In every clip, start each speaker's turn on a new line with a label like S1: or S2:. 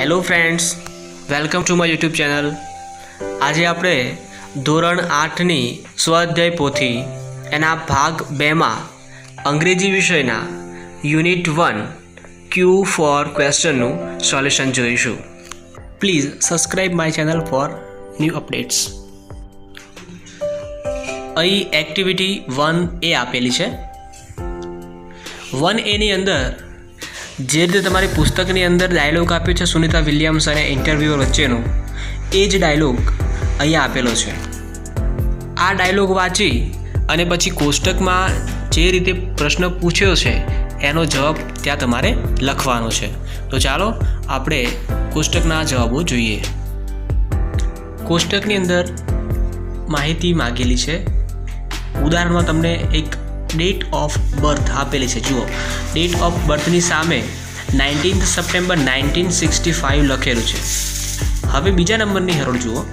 S1: Hello friends welcome to my YouTube channel આજે આપણે ધોરણ આઠની સ્વાધ્યાય પોથી એના ભાગ બેમાં અંગ્રેજી વિષયના યુનિટ વન ક્યુ ફોર ક્વેશ્ચનનું સોલ્યુશન જોઈશું. Please subscribe my channel for new updates અહીં એક્ટિવિટી વન એ આપેલી છે. વન એની અંદર જે રીતે તમારી પુસ્તકની અંદર ડાયલોગ આપ્યો છે સુનિતા વિલિયમ્સ અને ઇન્ટરવ્યુઅર વચ્ચેનો, એ જ ડાયલોગ અહીંયા આપેલો છે. આ ડાયલોગ વાંચી અને પછી કોષ્ટકમાં જે રીતે પ્રશ્ન પૂછ્યો છે, એનો જવાબ ત્યાં તમારે લખવાનો છે. તો ચાલો આપણે કોષ્ટકના જવાબો જોઈએ. કોષ્ટકની અંદર માહિતી માગેલી છે. ઉદાહરણમાં તમને એક ડેટ ઓફ બર્થ આપેલી છે. જુઓ, ડેટ ઓફ બર્થની સામે nineteenth September nineteen sixty five લખેલું છે. હવે બીજા નંબરની હરોળ જુઓ.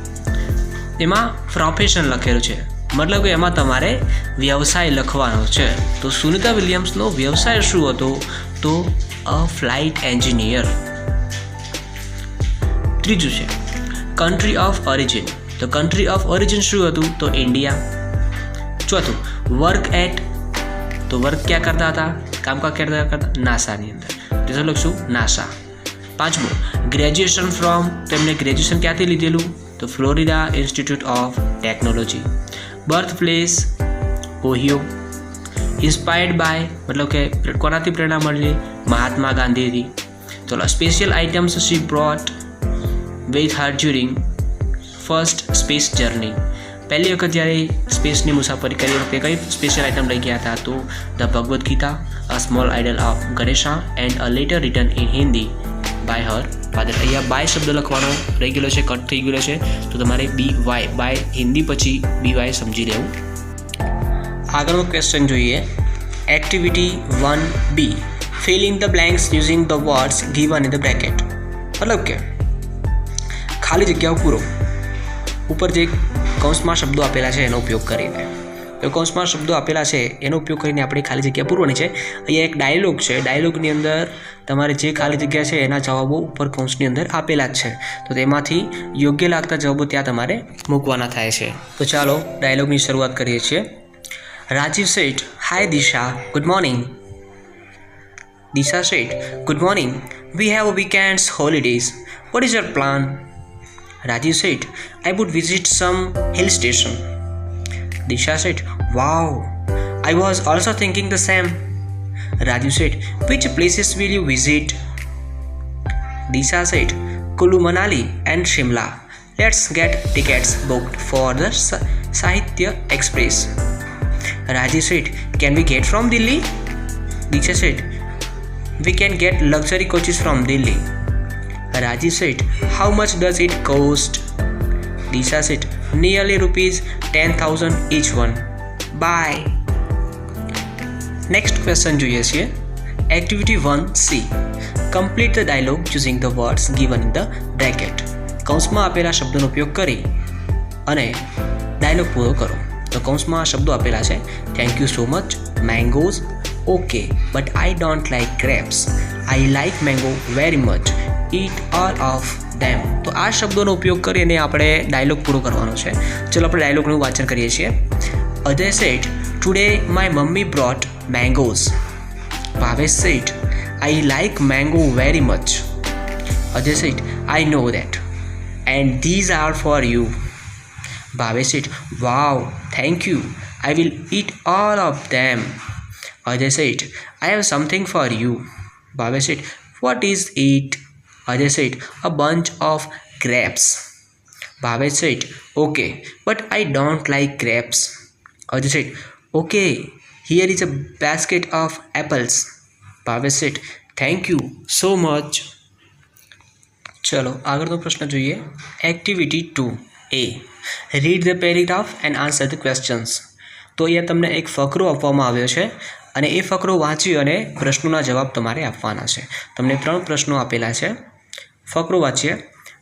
S1: એમાં પ્રોફેશન લખેલું છે. મતલબ કે એમાં તમારે વ્યવસાય લખવાનો છે. તો સુનિતા વિલિયમ્સનો વ્યવસાય શું હતો? તો અ ફ્લાઇટ એન્જિનિયર. ત્રીજું છે કન્ટ્રી ઓફ ઓરિજિન તો કન્ટ્રી ઓફ ઓરિજિન શું હતું? તો ઇન્ડિયા. ચોથું વર્ક એટ તો વર્ક ક્યાં કરતા હતા? કામ કા કરતા કરતા? નાસાની અંદર. તો લખશું નાસા. પાંચમું ગ્રેજ્યુએશન ફ્રોમ તેમણે ગ્રેજ્યુએશન ક્યાંથી લીધેલું? તો Florida institute of technology birth place Ohio inspired by મતલબ કે કોનાથી પ્રેરણા મળેલી? મહાત્મા ગાંધીથી. ચલો special items she brought with her during first space journey પહેલી વખત જ્યારે સ્પેસની મુસાફરી કરી વખતે કઈ સ્પેશિયલ આઇટમ લઈ ગયા હતા, તો the Bhagavad Gita a small idol of Ganesha and a letter return in Hindi by her father અહીંયા બાય શબ્દ લખવાનો રહી ગયેલો છે કટ થઈ ગયેલો છે, તો તમારે બી વાય બાય હિન્દી પછી બી વાય સમજી લેવું. આગળનો ક્વેશ્ચન જોઈએ. Activity one B fill in the blanks using the words given in the bracket મતલબ કે ખાલી જગ્યાઓ પૂરો. ઉપર જે કૌંસમાં શબ્દો આપેલા છે, એનો ઉપયોગ કરીને. તો કૌંસમાં શબ્દો આપેલા છે, એનો ઉપયોગ કરીને આપણે ખાલી જગ્યા પૂરવાની છે. અહીંયા એક ડાયલોગ છે, ડાયલોગની અંદર તમારે જે ખાલી જગ્યા છે, એના જવાબો ઉપર કૌંસની અંદર આપેલા જ છે. તો તેમાંથી યોગ્ય લાગતા જવાબો ત્યાં તમારે મૂકવાના થાય છે. તો ચાલો ડાયલોગની શરૂઆત કરીએ છીએ. Rajiv Sheth hi Disha good morning Disha Seth good morning we have weekends holidays what is your plan Rajiv said, I would visit some hill station. Disha said, Wow, I was also thinking the same. Rajiv said, Which places will you visit? Disha said, Kulu Manali and Shimla. Let's get tickets booked for the Sa- Sahitya Express. Rajiv said, Can we get from Delhi? Disha said, We can get luxury coaches from Delhi. Rajiv said, How much does it cost? Disha said, Nearly rupees 10,000 each one. Bye. Next question જોઈએ છીએ. Activity one C complete the dialogue choosing the words given in the bracket કૌંસમાં આપેલા શબ્દોનો ઉપયોગ કરી અને dialog પૂરો કરો. તો કૌંસમાં શબ્દો આપેલા છે. Thank you so much mangoes okay but I don't like grapes I like mango very much eat all of them તો આ શબ્દોનો ઉપયોગ કરીને આપણે ડાયલોગ પૂરો કરવાનો છે. ચલો આપણે ડાયલોગનું વાંચન કરીએ છીએ. Ajay Seth today my mummy brought mangoes Bhavesh Seth I like mango very much Ajay Seth I know that and these are for you Bhavesh Seth wow thank you I will eat all of them Ajay Seth I have something for you Bhavesh Seth what is it Ajay Seth a bunch of grapes. Bhavesh Seth okay but I don't like grapes. Ajay Seth okay here is a basket of apples Bhavesh Seth thank you so much ચલો, આગળનો પ્રશ્ન જોઈએ. Activity two A read the paragraph and answer the questions તો અહીંયા તમને એક ફકરો આપવામાં આવ્યો છે અને એ ફકરો વાંચી અને પ્રશ્નોના જવાબ તમારે આપવાના છે. તમને ત્રણ પ્રશ્નો આપેલા છે. ફકરો વાંચીએ.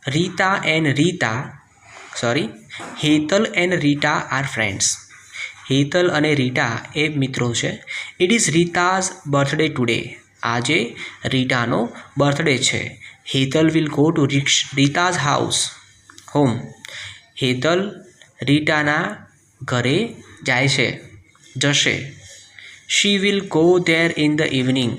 S1: Rita and Rita sorry Hetal and Rita are friends Hetal અને રીટા એ મિત્રો છે. It is Rita's birthday today આજે રીટાનો બર્થડે છે. Hetal will go to Rita's house home Hetal રીટાના ઘરે જાય છે, જશે. She will go there in the evening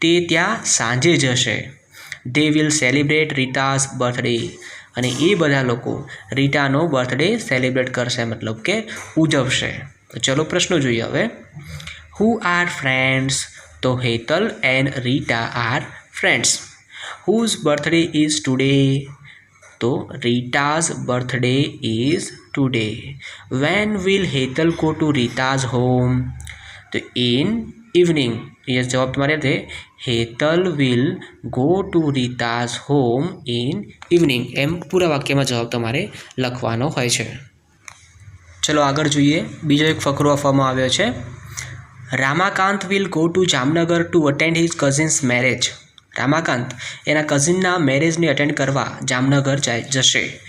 S1: તે ત્યાં સાંજે જશે. They will celebrate Rita's birthday અને એ બધા લોકો રીટાનો બર્થડે સેલિબ્રેટ કરશે, મતલબ કે ઉજવશે. તો ચલો પ્રશ્નો જોઈએ હવે. હુ આર ફ્રેન્ડ્સ તો Hetal and Rita are friends whose birthday is today તો Rita's birthday is today when will Hetal go to Rita's home તો ઇન ઇવનિંગ એ જવાબ તમારે છે Hetal will go to Rita's home in evening એમ પૂરા વાક્યમાં જવાબ તમારે લખવાનો હોય છે. ચલો આગળ જોઈએ. બીજો એક ફકરો આપવામાં આવ્યો છે. Ramakant will go to Jamnagar to attend his cousin's marriage Ramakant, એના કઝિનના મેરેજને અટેન્ડ કરવા જામનગર જશે.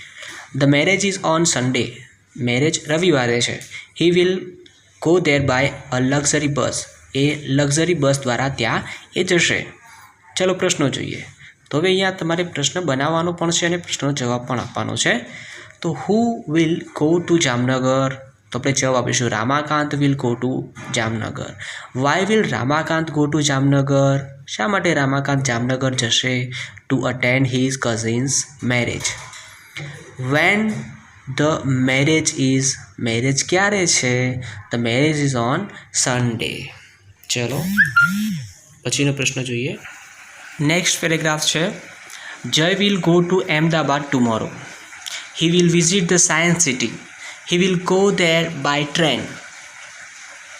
S1: The marriage is on Sunday marriage રવિવારે છે. He will go there by a luxury bus A luxury bus દ્વારા ત્યાં એ જશે. ચલો પ્રશ્નો જોઈએ. તો હવે અહીંયા તમારે પ્રશ્ન બનાવવાનો પણ છે અને પ્રશ્નનો જવાબ પણ આપવાનો છે. તો who will go to Jamnagar? તો આપણે જવાબ આપીશું Ramakant will go to Jamnagar. Why will Ramakant go to Jamnagar? શા માટે રામાકાંત જામનગર જશે? To attend his cousin's marriage when the marriage is marriage ક્યારે છે? The marriage is on Sunday ચલો, પછીનો પ્રશ્ન જોઈએ. નેક્સ્ટ પેરેગ્રાફ છે Jay will go to Ahmedabad tomorrow he will visit the science city he will go there by train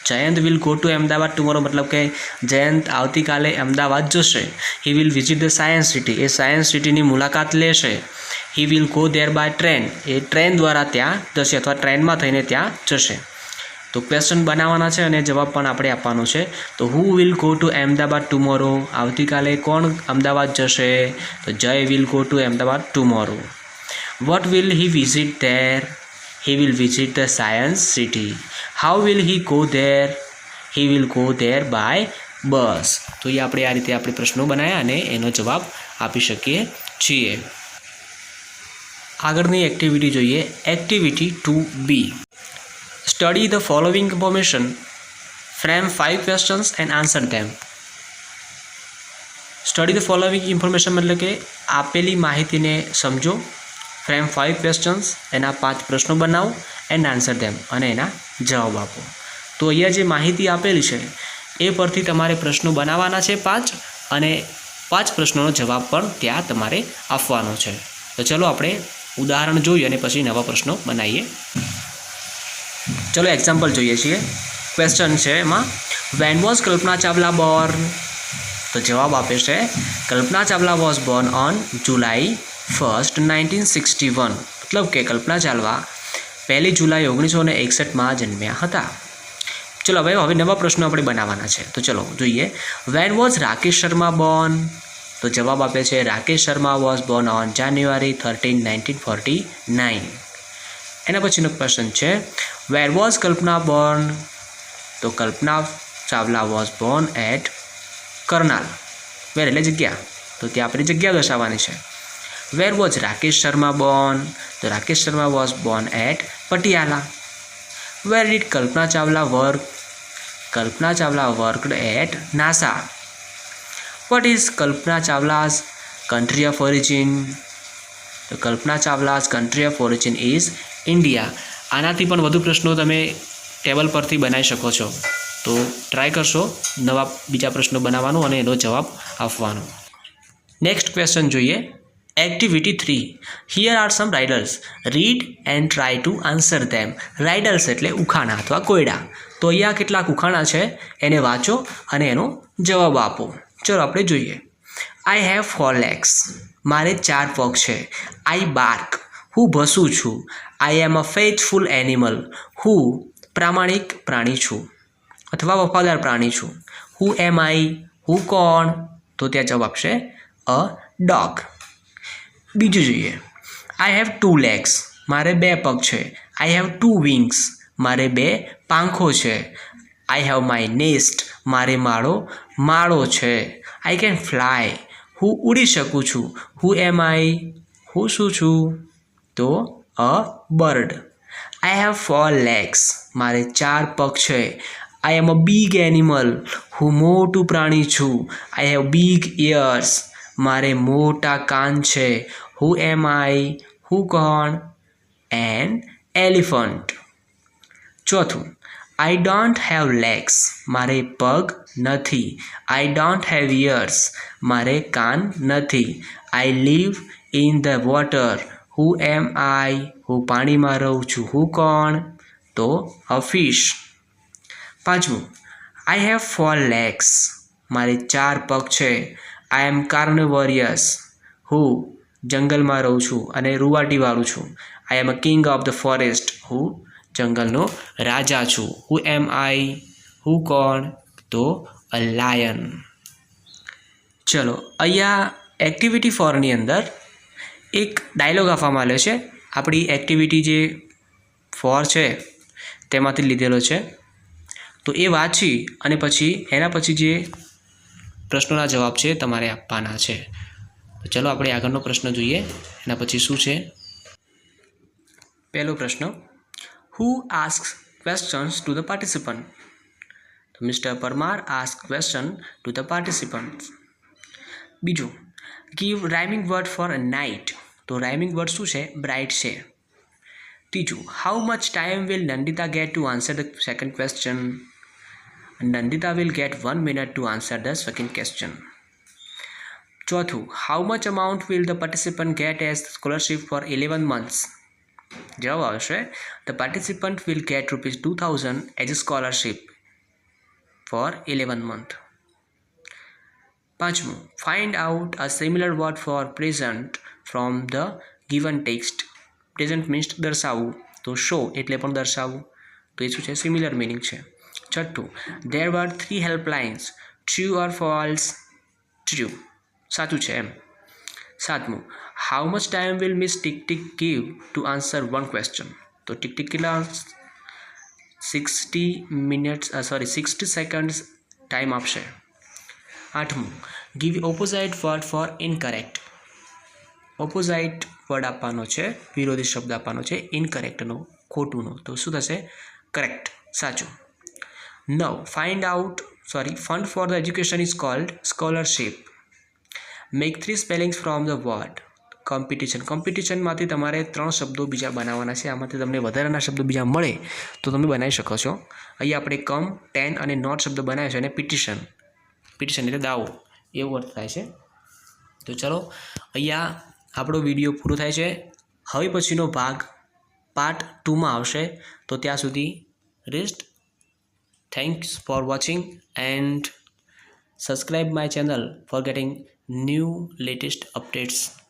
S1: Jayant will go to Ahmedabad tomorrow મતલબ કે જયંત આવતીકાલે અમદાવાદ જશે. He will visit the science city A science સિટીની મુલાકાત લેશે. He will go there by train A train દ્વારા ત્યાં જશે અથવા ટ્રેનમાં થઈને ત્યાં જશે. તો ક્વેશ્ચન બનાવવાના છે અને જવાબ પણ આપણે આપવાનો છે. તો who will go to Ahmedabad tomorrow આવતીકાલે કોણ અમદાવાદ જશે? તો Jay will go to Ahmedabad tomorrow what will he visit there he will visit the science city how will he go there he will go there by bus તો એ આપણે આ રીતે આપણે પ્રશ્નો બનાવ્યા અને એનો જવાબ આપી શકીએ છીએ. આગળની એક્ટિવિટી જોઈએ. Activity two B study the following information. Frame five questions and answer them. Study the following information મતલબ કે આપેલી માહિતીને સમજો ફ્રેમ ફાઇવ ક્વેશ્ચન્સ એના પાંચ પ્રશ્નો બનાવો એન્ડ આન્સર ધેમ અને એના જવાબ આપો તો અહીંયા જે માહિતી આપેલી છે એ પરથી તમારે પ્રશ્નો બનાવવાના છે પાંચ અને પાંચ પ્રશ્નોનો જવાબ પણ ત્યાં તમારે આપવાનો છે તો ચલો આપણે ઉદાહરણ જોઈએ અને પછી નવા પ્રશ્નો બનાવીએ ચલો એક્ઝામ્પલ જોઈએ છીએ. ક્વેશ્ચન છે એમાં when was Kalpana Chawla born તો જવાબ આપે છે, Kalpana Chawla was born on July first nineteen sixty one મતલબ કે કલ્પના ચાવલા પહેલી જુલાઈ ઓગણીસો ને એકસઠમાં જન્મ્યા હતા. ચલો હવે હવે નવા પ્રશ્નો આપણે બનાવવાના છે. તો ચલો જોઈએ when was Rakesh Sharma born તો જવાબ આપે છે, Rakesh Sharma was born on January thirteen nineteen forty nine એના પછીનો પ્રશ્ન છે વેર વોઝ કલ્પના બોર્ન તો Kalpana Chawla was born at Karnal. Where એટલે જગ્યા. તો ત્યાં આપણી જગ્યા દર્શાવવાની છે. Where was Rakesh Sharma born તો Rakesh Sharma was born at Patiala. Where did Kalpana Chawla work Kalpana Chawla worked at NASA. What is Kalpana Chawla's country of origin તો Kalpana Chawla's country of origin is India. આનાથી પણ વધુ પ્રશ્નો તમે table પરથી બનાવી શકો છો. તો ટ્રાય કરશો નવા બીજા પ્રશ્નો બનાવવાનો અને એનો જવાબ આપવાનો. નેક્સ્ટ ક્વેશ્ચન જોઈએ. Activity three here are some riders read and try to answer them riders એટલે ઉખાણા અથવા કોયડા. તો અહીંયા કેટલાક ઉખાણા છે, એને વાંચો અને એનો જવાબ આપો. ચલો આપણે જોઈએ. આઈ હેવ ફોર લેગ્સ મારે ચાર પગ છે. આઈ બાર્ક હું ભસું છું. I am a faithful animal હું પ્રામાણિક પ્રાણી છું. અથવા વફાદાર પ્રાણી છું. હું એમ આઈ હું કોણ? તો ત્યાં જવાબ છે અ ડોગ બીજું જોઈએ. આઈ હેવ ટુ લેગ્સ મારે બે પગ છે. આઈ હેવ ટુ વિંગ્સ મારે બે પાંખો છે. આઈ હેવ માય નેસ્ટ મારે માળો માળો છે. આઈ કેન ફ્લાય હું ઉડી શકું છું. હું એમ આઈ હું શું છું? તો a bird. I have four legs મારે ચાર પગ છે. આઈ એમ અ બિગ એનિમલ હું મોટું પ્રાણી છું. આઈ હેવ બિગ ઇયર્સ મારે મોટા કાન છે. હુ એમ આઈ હું કોણ? એન એલિફન્ટ ચોથું આઈ ડોન્ટ હેવ લેગ્સ મારે પગ નથી. આઈ ડોન્ટ હેવ ઇયર્સ મારે કાન નથી. I live in the water who am I હું પાણીમાં રહું છું. હું કોણ? તો અ ફિશ પાંચમું. આઈ હેવ ફોર લેગ્સ મારે ચાર પગ છે. આઈ એમ કાર્નવરિયસ હું જંગલમાં રહું છું અને રૂવાટીવાળું છું. I am a king of the forest હું જંગલનો રાજા છું. હુ એમ આઈ હું કોણ? તો અ લાયન ચલો, અહીંયા એક્ટિવિટી ફોરની અંદર એક ડાયલોગ આપવામાં આવ્યો છે. આપણી એક્ટિવિટી જે ફોર છે, તેમાંથી લીધેલો છે. તો એ વાંચી અને પછી એના પછી જે પ્રશ્નોના જવાબ છે, તમારે આપવાના છે. તો ચલો આપણે આગળનો પ્રશ્ન જોઈએ. એના પછી શું છે? પહેલો પ્રશ્ન who ask questions to the participant તો mister Parmar ask question to the participant બીજું give rhyming word for a night તો રાઇમિંગ વર્ડ શું છે? બ્રાઇટ છે. ત્રીજું how much time will Nandita get to answer the second question Nandita will get one minute to answer the second question ચોથું how much amount will the participant get as scholarship for eleven months જવાબ આવશે the participant will get rupees two thousand as a scholarship for eleven month પાંચમું find out a similar word for present from the given text present means દર્શાવવું. તો show એટલે પણ દર્શાવવું. તો એ શું છે? સિમિલર મિનિંગ છે. છઠ્ઠું. There were three helplines true or false true સાચું છે એમ. સાતમું. How much time will miss tick tick give to answer one question તો ટિક ટિક કેટલા sixty minutes sorry sixty seconds time આપશે. આઠમું. Give opposite word for incorrect opposite word આપવાનો છે, વિરોધી શબ્દ આપવાનો છે, ઇનકરેક્ટનો, ખોટુંનો. તો શું થશે? કરેક્ટ. સાચું. નવ find out sorry fund for the education is called scholarship make three spellings from the word competition કોમ્પિટિશનમાંથી તમારે ત્રણ શબ્દો બીજા બનાવવાના છે. આમાંથી તમને વધારાના શબ્દો બીજા મળે તો તમે બનાવી શકો છો. અહીંયા આપણે કમ ટેન અને નોટ શબ્દ બનાવ્યો છે અને પિટિશન પિટિશન એટલે દાવો. એવો અર્થ થાય છે. તો ચલો, અહીંયા આપણો વીડિયો પૂરો થાય છે. હવે પછીનો ભાગ પાર્ટ ટુમાં આવશે. તો ત્યાં સુધી rest thanks for watching and subscribe my channel for getting new latest updates.